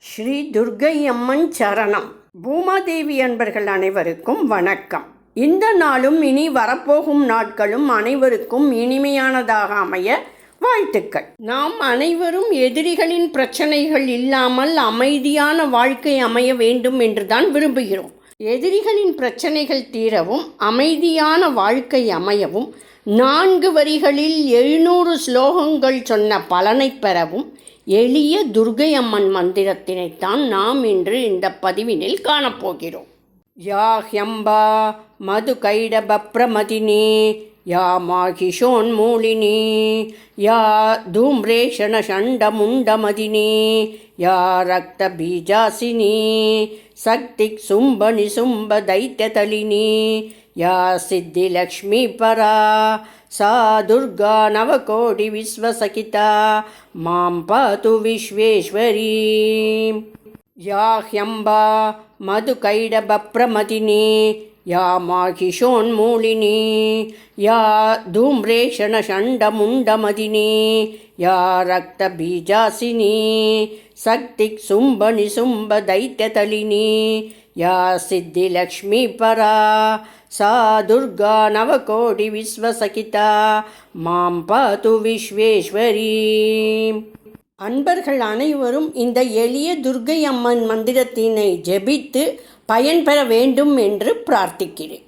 ஸ்ரீ துர்க்கை அம்மன் சரணம். பூமாதேவி அன்பர்கள் அனைவருக்கும் வணக்கம். இந்த நாளும் இனி வரப்போகும் நாட்களும் அனைவருக்கும் இனிமையானதாக அமைய வாழ்த்துக்கள். நாம் அனைவரும் எதிரிகளின் பிரச்சனைகள் இல்லாமல் அமைதியான வாழ்க்கை அமைய வேண்டும் என்றுதான் விரும்புகிறோம். எதிரிகளின் பிரச்சனைகள் தீரவும் அமைதியான வாழ்க்கை அமையவும் நான்கு வரிகளில் எழுநூறு ஸ்லோகங்கள் சொன்ன பலனை பெறவும் எளிய துர்கை அம்மன் மந்திரத்தினைத்தான் நாம் இன்று இந்த பதிவினில் காணப்போகிறோம். யா ஹ்யம்பா மது கைடபப்ரமதினி ಯಾ ಮಾಹಿಷೋನ್ಮೂಳಿನಿ ಯಾ ಧೂಮ್ರೇಷಣ ಷಂಡಮುಂಡಮದಿನಿ, ಯಾ ರಕ್ತಬೀಜಾಸಿನಿ ಸಕ್ತಿಕ್ ಸುಂಬನಿ ಸುಂಬ ದೈತ್ಯತಲಿನಿ ಯಾ ಸಿದ್ಧಿಲಕ್ಷ್ಮೀ ಪರ, ಸಾ ದುರ್ಗಾ ನವಕೋಟಿ ವಿಶ್ವಸಖಿತ ಮಾಂ ಪಾತು ವಿಶ್ವೇಶ್ವರೀ. ಯಾ ಹ್ಯಂಬ ಮಧುಕೈಡಬ್ರಮದಿನಿ या माहिषोन्मूलिनी या धूम्रेषणषण्डमुण्डमदिनी या रक्तबीजासिनी शक्तिक्सुम्बनिसुम्बदैत्यतलिनी या सिद्धिलक्ष्मीपरा सा दुर्गा नवकोटि विश्वसकिता मां पातु विश्वेश्वरी அன்பர்கள் அனைவரும் இந்த எளிய துர்க்கை அம்மன் மந்திரத்தினை ஜெபித்து பயன்பெற வேண்டும் என்று பிரார்த்திக்கிறேன்.